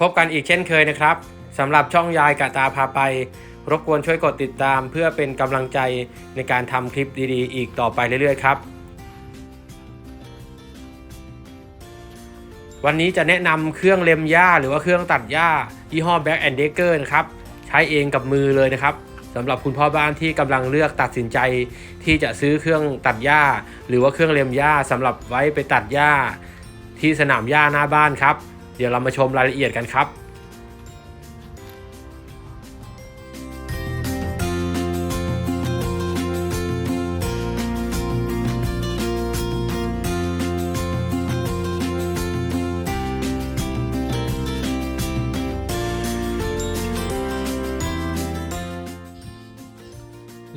พบกันอีกเช่นเคยนะครับสำหรับช่องยายกะตาพาไป รบกวนช่วยกดติดตามเพื่อเป็นกำลังใจในการทำคลิปดีๆ อีกต่อไปเรื่อยๆครับ วันนี้จะแนะนำเครื่องเล็มหญ้าหรือว่าเครื่องตัดหญ้ายี่ห้อ Back and Decker นะครับ ใช้เองกับมือเลยนะครับสำหรับคุณพ่อบ้านที่กำลังเลือกตัดสินใจที่จะซื้อเครื่องตัดหญ้า หรือว่าเครื่องเล็มหญ้าสำหรับไว้ไปตัดหญ้า ที่สนามหญ้าหน้าบ้านครับ เดี๋ยวเรามาชมรายละเอียดกันครับ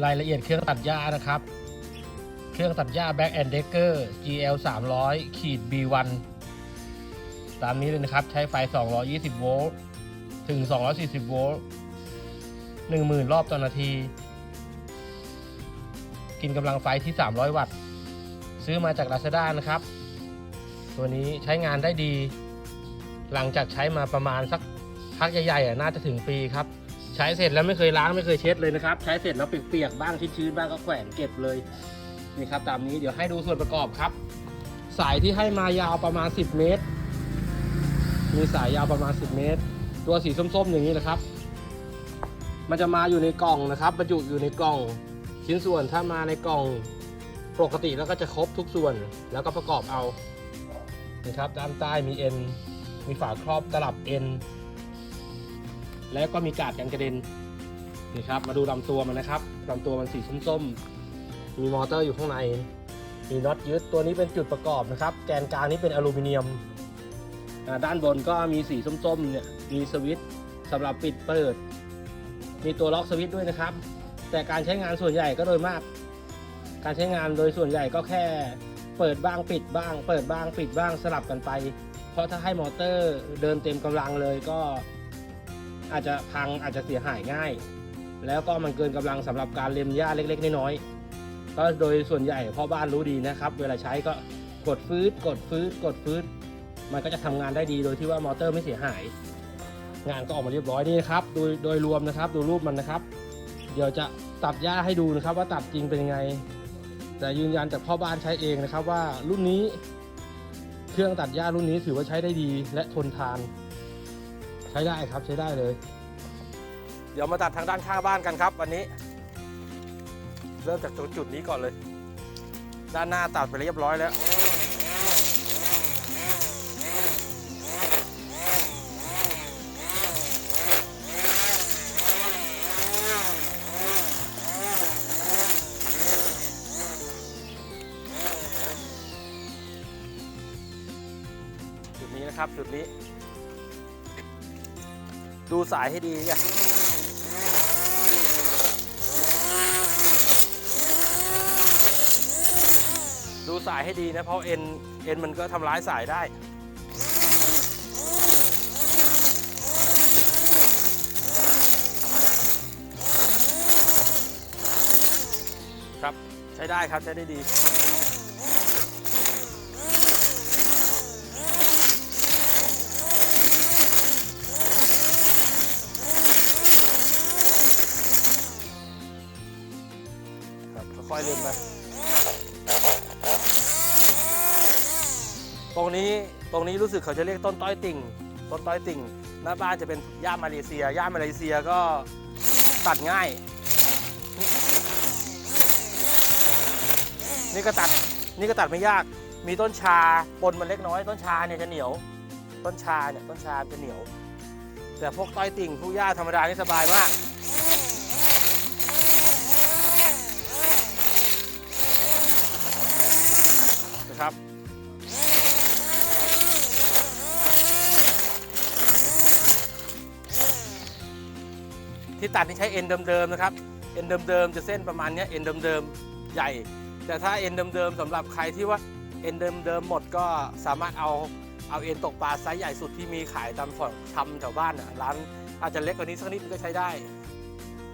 รายละเอียดเครื่องตัดหญ้านะครับ เครื่องตัดหญ้า Back and Decker GL 300ขีด B1 ตามนี้เลยนะครับ ใช้ไฟ 220 โวลต์ ถึง 240 โวลต์ 10,000 รอบต่อนาที กินกำลังไฟที่ 300 วัตต์ ซื้อมาจาก Lazada นะครับ ตัวนี้ใช้งานได้ดี หลังจากใช้มาประมาณสักพักใหญ่ๆน่าจะถึงปีครับ ใช้เสร็จแล้วไม่เคยล้างไม่เคยเช็ดเลยนะครับ ใช้เสร็จแล้วเปียกๆบ้างชื้นๆบ้างก็แขวนเก็บเลยนี่ครับตามนี้เดี๋ยวให้ดูส่วนประกอบครับ สายที่ให้มายาวประมาณ 10 เมตร มีสายยาวประมาณ 10 เมตร ตัวสีส้มๆอย่างนี้นะครับ มันจะมาอยู่ในกล่องนะครับบรรจุอยู่ในกล่องชิ้นส่วนถ้ามาในกล่องปกติแล้วก็จะครบทุกส่วนแล้วก็ประกอบเอานะครับด้านใต้มีเอ็นมีฝาครอบตลับเอ็นแล้วก็มีกาดกันกระเด็นนี่ครับมาดูลำตัวมันนะครับลำตัวมันสีส้มๆมีมอเตอร์อยู่ข้างใน มีน็อตยึดตัวนี้เป็นจุดประกอบนะครับ แกนกลางนี้เป็นอลูมิเนียม ด้านบนก็มีสีส้มๆเนี่ยมีสวิตช์สำหรับปิดเปิด มีตัวล็อกสวิตช์ด้วยนะครับ แต่การใช้งานส่วนใหญ่ก็โดยมาก การใช้งานโดยส่วนใหญ่ก็แค่เปิดบ้างปิดบ้าง เปิดบ้างปิดบ้างสลับกันไป เพราะถ้าให้มอเตอร์เดินเต็มกำลังเลยก็อาจจะพังอาจจะเสียหายง่าย แล้วก็มันเกินกำลังสำหรับการเล็มหญ้าเล็ก ๆ น้อยๆก็โดยส่วนใหญ่พ่อบ้านรู้ดีนะครับ เวลาใช้ก็กดฟืดกดฟืดกดฟืด มันก็จะทำงานได้ดีโดยที่ว่ามอเตอร์ไม่เสียหาย งานก็ออกมาเรียบร้อยนี่ครับโดยโดยรวมนะครับ ดูรูปมันนะครับ เดี๋ยวจะตัดหญ้าให้ดูนะครับ ว่าตัดจริงเป็นยังไง แต่ยืนยันจากพ่อบ้านใช้เองนะครับ ว่ารุ่นนี้ เครื่องตัดหญ้ารุ่นนี้ถือว่าใช้ได้ดีและทนทาน ใช้ได้ครับใช้ได้เลย เดี๋ยวมาตัดทางด้านข้างบ้านกันครับวันนี้ เริ่มจากตรงจุดนี้ก่อนเลย ด้านหน้าตัดไปเรียบร้อยแล้ว นะครับจุดนี้ ดูสายให้ดีเนี่ยดูสายให้ดีนะเพราะเอ็นเอ็นมันก็ทำร้ายสายได้ครับใช้ได้ครับใช้ได้ดี เล่นไปตรงนี้ตรงนี้รู้สึกเขาจะเรียกต้นต้อยติ่ง ต้นต้อยติ่งหน้าบ้านจะเป็นย่ามาเลเซียย่ามาเลเซียก็ตัดง่าย นี่ก็ตัดนี่ก็ตัดไม่ยาก มีต้นชาปนมันเล็กน้อย ต้นชาเนี่ยจะเหนียว ต้นชาเนี่ยต้นชาจะเหนียว แต่พวกต้อยติ่งพวกหญ้าธรรมดานี่สบายมาก นะครับ ที่ตัดนี่ใช้เอ็นเดิมๆนะครับ เอ็นเดิมๆจะเส้นประมาณนี้เอ็นเดิมๆใหญ่ แต่ถ้าเอ็นเดิมๆสำหรับใครที่ว่าเอ็นเดิมๆหมดก็สามารถเอาเอาเอ็นตกปลาไซส์ใหญ่สุดที่มีขายตามฝั่งทำแถวบ้านอะร้านอาจจะเล็กกว่านี้สักนิดก็ใช้ได้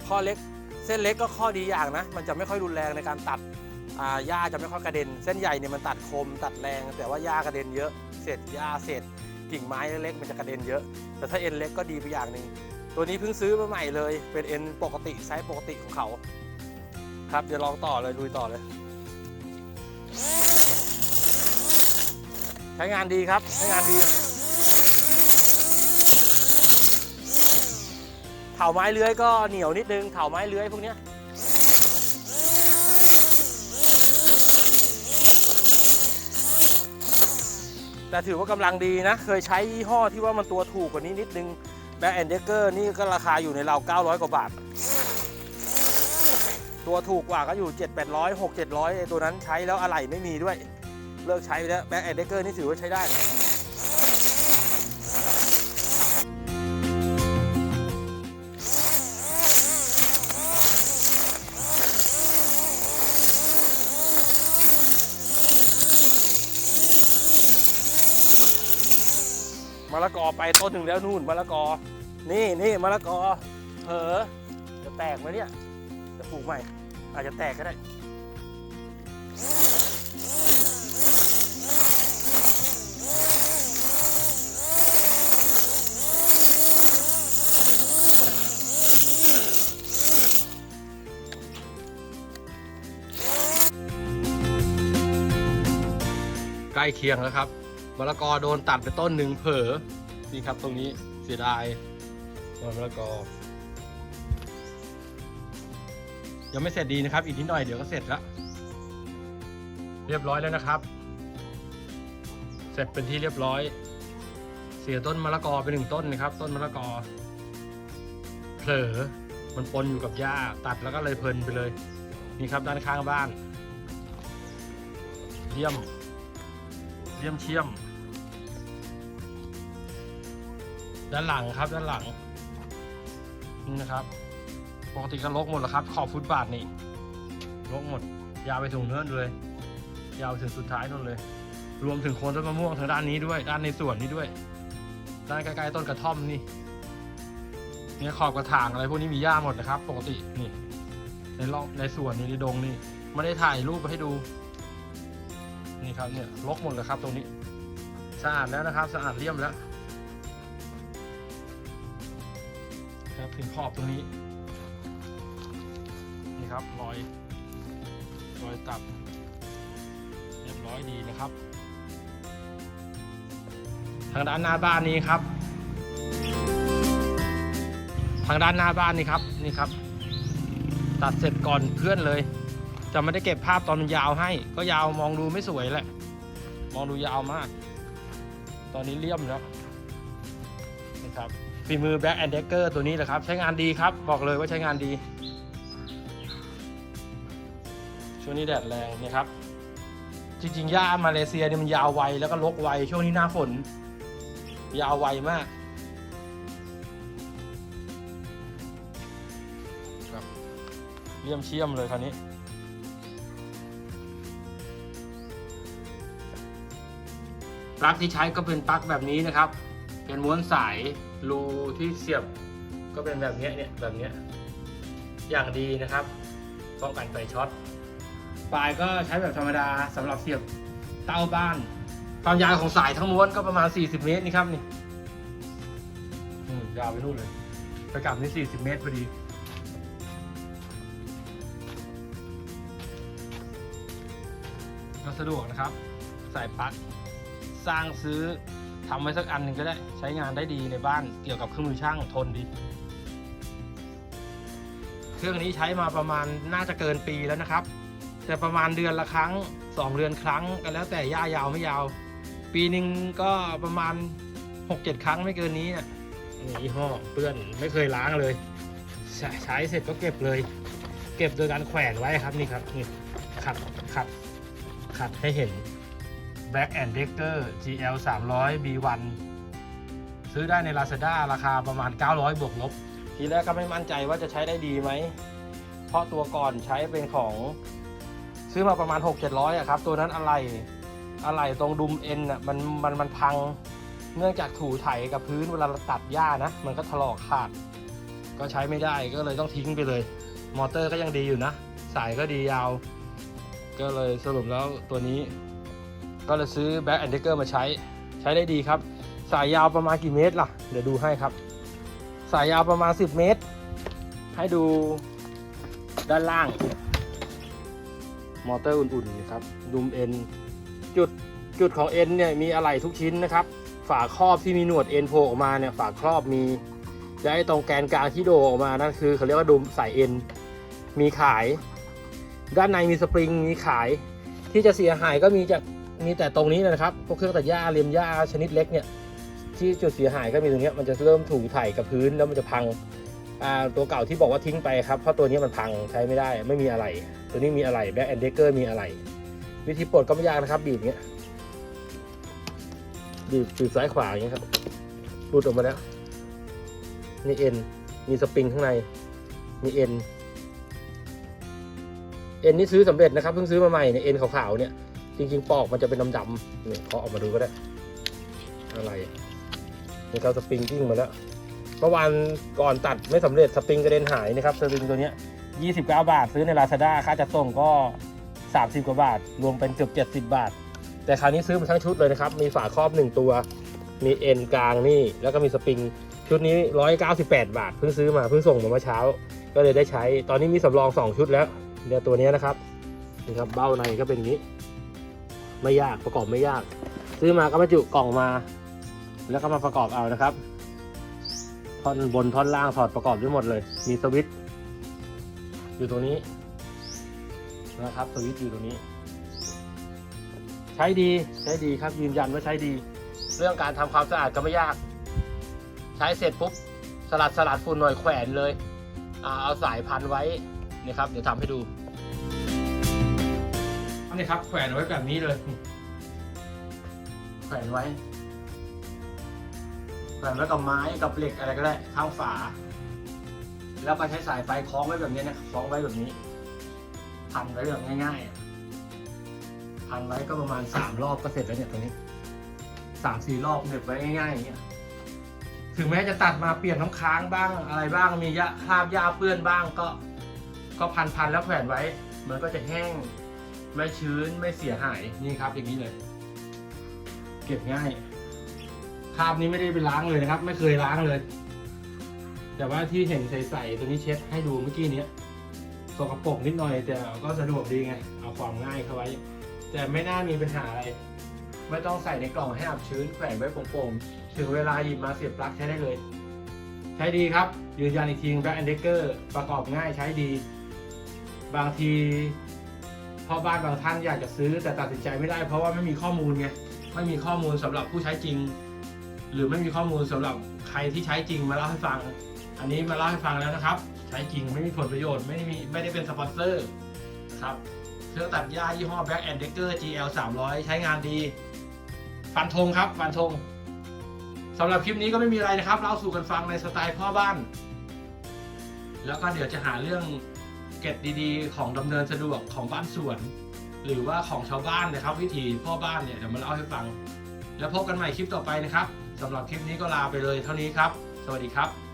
ข้อเล็กเส้นเล็กก็ข้อดีอย่างนะ มันจะไม่ค่อยรุนแรงในการตัด หญ้าจะไม่ค่อยกระเด็น เส้นใหญ่เนี่ยมันตัดคมตัดแรง แต่ว่าหญ้ากระเด็นเยอะเศษหญ้าเศษกิ่งไม้เล็กๆมันจะกระเด็นเยอะ แต่ถ้าเอ็นเล็กก็ดีไปอย่างหนึ่งตัวนี้เพิ่งซื้อมาใหม่เลย เป็นเอ็นปกติไซส์ปกติของเขา ครับเดี๋ยวลองต่อเลยลุยต่อเลย ใช้งานดีครับใช้งานดีเถาไม้เลื้อยก็เหนียวนิดนึงเถาไม้เลื้อยพวกเนี้ย แต่ถือว่ากำลังดีนะ เคยใช้ยี่ห้อที่ว่ามันตัวถูกกว่านี้นิดนึงแบ็คแอนเดเกอร์นี่ก็ราคาอยู่ในเรา900 กว่าบาท ตัวถูกกว่าก็อยู่ 7 800 6 700ไอ้ตัวนั้นใช้แล้วอะไหล่ไม่มีด้วย เลิกใช้ไปแล้วแบ็คแอนเดเกอร์นี่ถือว่าใช้ได้ มะละกอไปต้นหนึ่งแล้วนู่นมะละกอ นี่นี่มะละกอเผลอจะแตกไหมเนี่ยจะปลูกใหม่ อาจจะแตกก็ได้ใกล้เคียงแล้วครับ มะละกอโดนตัดไปต้นหนึ่งเผลอนี่ครับตรงนี้เสียดายต้นมะละกอยังไม่เสร็จดีนะครับ อีกนิดหน่อยเดี๋ยวก็เสร็จแล้วเรียบร้อยแล้วนะครับ เสร็จเป็นที่เรียบร้อย เสียต้นมะละกอไปหนึ่งต้นนะครับ ต้นมะละกอเผลอมันปนอยู่กับหญ้าตัดแล้วก็เลยเพลินไปเลย นี่ครับด้านข้างบ้าน เยี่ยม เยี่ยมเชี่ยม ด้านหลังครับด้านหลังนี่นะครับปกติก็ลกหมดแล้วครับ ขอบฟุตบาทนี่ลกหมด ยาวไปถึงเนื้อเลย ยาวถึงสุดท้ายนู่นเลย รวมถึงโคนต้นมะม่วงทางด้านนี้ด้วย ด้านในสวนนี้ด้วย ด้านใกล้ๆต้นกระท่อมนี่เนี่ยขอบกระถางอะไรพวกนี้มีหญ้าหมดนะครับ ปกตินี่ ในร่องในสวนนี่ในดงนี่ไม่ได้ถ่ายรูปไปให้ดู นี่ครับเนี่ยลกหมดเลยครับ ตรงนี้สะอาดแล้วนะครับ สะอาดเลี่ยมแล้ว ครับถึงขอบตรงนี้ นี่ครับรอยรอยตัดเรียบร้อยดีนะครับ ทางด้านหน้าบ้านนี้ครับ ทางด้านหน้าบ้านนี่ครับนี่ครับ ตัดเสร็จก่อนเพื่อนเลยจะไม่ได้เก็บภาพตอนมันยาวให้ ก็ยาวมองดูไม่สวยแหละ มองดูยาวมาก ตอนนี้เลี่ยมแล้วนะครับ ฝีมือ Black and Decker ตัวนี้แหละครับ ใช้งานดีครับ บอกเลยว่าใช้งานดี ช่วงนี้แดดแรงนี่ครับ จริงๆหญ้ามาเลเซียเนี่ยมันยาวไวแล้วก็ลกไว ช่วงนี้หน้าฝน ยาวไวมากครับเลี่ยมเชี่ยมเลยคราวนี้ปลั๊กที่ใช้ก็เป็นปลั๊กแบบนี้นะครับ เป็นม้วนสาย รูที่เสียบก็เป็นแบบนี้เนี่ยแบบนี้อย่างดีนะครับป้องกันไฟช็อตปลายก็ใช้แบบธรรมดาสำหรับเสียบเต้าบ้าน ความยาวของสายทั้งม้วนก็ประมาณ 40 เมตรนี่ครับนี่ยาวไปนู่นเลยไปกลับนี่ 40 เมตรพอดี ก็สะดวกนะครับใส่ปลั๊กสร้างซื้อ ทำไว้สักอันหนึ่งก็ได้ใช้งานได้ดีในบ้านเกี่ยวกับเครื่องมือช่างทนดี เครื่องนี้ใช้มาประมาณน่าจะเกินปีแล้วนะครับ แต่ประมาณเดือนละครั้ง 2 เดือนครั้งก็แล้วแต่ย่ายาวไม่ยาว ปีหนึ่งก็ประมาณ 6-7 ครั้งไม่เกินนี้นะนี่ยี่ห้อเปื้อนไม่เคยล้างเลย ใช้ใช้เสร็จก็เก็บเลย เก็บโดยการแขวนไว้ครับนี่ครับนี่ขัดขัดขัดให้เห็น Black and Decker GL 300 B1 ซื้อได้ใน Lazada ราคาประมาณ 900 บวกลบ ทีแรกก็ไม่มั่นใจว่าจะใช้ได้ดีไหม เพราะตัวก่อนใช้เป็นของ ซื้อมาประมาณ 6-700อะครับ ตัวนั้นอะไรอะไรตรงดุมเอ็นอะมันมันมันพังเนื่องจากถูไถกับพื้นเวลาตัดหญ้านะ มันก็ถลอกขาด ก็ใช้ไม่ได้ก็เลยต้องทิ้งไปเลย มอเตอร์ก็ยังดีอยู่นะ สายก็ดียาว ก็เลยสรุปแล้วตัวนี้ ก็เลยซื้อ Back and Decker มาใช้ใช้ได้ดีครับ สายยาวประมาณกี่เมตรล่ะ เดี๋ยวดูให้ครับ สายยาวประมาณ 10 เมตร ให้ดูด้านล่าง มอเตอร์อุ่นๆนะครับดุมเอ็นจุดจุดของเอ็นเนี่ยมีอะไหล่ทุกชิ้นนะครับ ฝาครอบที่มีหนวดเอ็นโผล่ออกมาเนี่ยฝาครอบมีและไอ้ตรงแกนกลางที่โดออกมานั่นคือเขาเรียกว่าดุมสายเอ็นมีขาย ด้านในมีสปริงมีขาย ที่จะเสียหายก็มีจาก มีแต่ตรงนี้นะครับ พวกเครื่องตัดหญ้าเลียมหญ้าชนิดเล็กเนี่ย ที่จุดเสียหายก็มีตรงนี้มันจะเริ่มถูถ่ายกับพื้นแล้วมันจะพังตัวเก่าที่บอกว่าทิ้งไปครับ เพราะตัวนี้มันพังใช้ไม่ได้ไม่มีอะไร ตัวนี้มีอะไรแบ็กแอนเดเกอร์มีอะไร วิธีปลดก็ไม่ยากนะครับ บีบเงี้ยบีบบีบซ้ายขวาอย่างเงี้ยครับหลุดออกมาแล้วนี่เอ็นมีสปริงข้างในมีเอ็นเอ็นนี่ซื้อสำเร็จนะครับเพิ่งซื้อมาใหม่เนี่ยเอ็นขาวๆเนี่ย จริง ๆ ปอกมันจะเป็นดำๆเนี่ยเขาออกมาดูก็ได้ อะไรนี่เขาสปริงกิ้งมาแล้วเมื่อวานก่อนตัดไม่สำเร็จสปริงกระเด็นหายนะครับสปริงตัวเนี้ย29 บาท ซื้อใน Lazada ค่าจัดส่งก็ 30 กว่าบาท รวมเป็นเกือบ70 บาท แต่คราวนี้ซื้อมาทั้งชุดเลยนะครับ มีฝาครอบ 1 ตัว มีเอ็นกลางนี่ แล้วก็มีสปริง ชุดนี้ 198 บาท เพิ่งซื้อมา เพิ่งส่งมาเมื่อเช้า ก็เลยได้ใช้ ตอนนี้มีสำรอง 2 ชุดแล้ว เดี๋ยวตัวนี้นะครับ นี่ครับ เบ้าในก็เป็นอย่างนี้ ไม่ยากประกอบไม่ยาก ซื้อมาก็มาจุกล่องมา แล้วก็มาประกอบเอานะครับท่อนบนท่อนล่างถอดประกอบได้หมดเลย มีสวิตช์อยู่ตรงนี้นะครับสวิตช์อยู่ตรงนี้ ใช้ดีใช้ดีครับยืนยันว่าใช้ดี เรื่องการทำความสะอาดก็ไม่ยาก ใช้เสร็จปุ๊บสลัดสลัดฝุ่นหน่อยแขวนเลยเอาสายพันไว้นี่ครับ เดี๋ยวทำให้ดู นี่ครับแขวนไว้แบบนี้เลยแขวนไว้แขวนไว้กับไม้กับเหล็กอะไรก็ได้ข้างฝา แล้วก็ใช้สายไฟคล้องไว้แบบนี้นะคล้องไว้แบบนี้พันไว้แบบง่ายๆพันไว้ก็ประมาณสามรอบก็เสร็จแล้วเนี่ยตรงนี้สามสี่รอบเหน็บไว้ง่ายๆอย่างเงี้ยถึงแม้จะตัดมาเปลี่ยนน้ำค้างบ้างอะไรบ้างมียะคราบยาเปื้อนบ้างก็ ก็พันพันๆแล้วแขวนไว้มันก็จะแห้ง ไม่ชื้นไม่เสียหายนี่ครับอย่างนี้เลย เก็บง่ายคราบนี้ไม่ได้ไปล้างเลยนะครับ ไม่เคยล้างเลย แต่ว่าที่เห็นใส่ๆตัวนี้เช็ดให้ดูเมื่อกี้เนี้ยสกปรกนิดหน่อย แต่ก็สะดวกดีไง เอาความง่ายเข้าไว้ แต่ไม่น่ามีปัญหาอะไร ไม่ต้องใส่ในกล่องให้อับชื้นแขวนไว้โป่งๆถึงเวลาหยิบมาเสียบปลั๊กใช้ได้เลย ใช้ดีครับยืนยันอีกทีแบ็คแอนเดเกอร์ประกอบง่ายใช้ดี บางที พ่อบ้านบางท่านอยากจะซื้อแต่ตัดสินใจไม่ได้ เพราะว่าไม่มีข้อมูลไงไม่มีข้อมูลสำหรับผู้ใช้จริง หรือไม่มีข้อมูลสำหรับใครที่ใช้จริงมาเล่าให้ฟัง อันนี้มาเล่าให้ฟังแล้วนะครับ ใช้จริงไม่มีผลประโยชน์ไม่ได้มีไม่ได้เป็นสปอนเซอร์ครับเครื่องตัดหญ้ายี่ห้อ Black and Decker GL 300 ใช้งานดี ฟันธงครับ ฟันธงสำหรับคลิปนี้ก็ไม่มีอะไรนะครับเล่าสู่กันฟังในสไตล์พ่อบ้าน แล้วก็เดี๋ยวจะหาเรื่อง ก็ดดีๆ ของดำเนินสะดวกของบ้านสวน หรือว่าของชาวบ้านนะครับ วิธีพ่อบ้านเนี่ยเดี๋ยวมาเล่าให้ฟัง แล้วพบกันใหม่คลิปต่อไปนะครับสำหรับคลิปนี้ก็ลาไปเลยเท่านี้ครับ สวัสดีครับ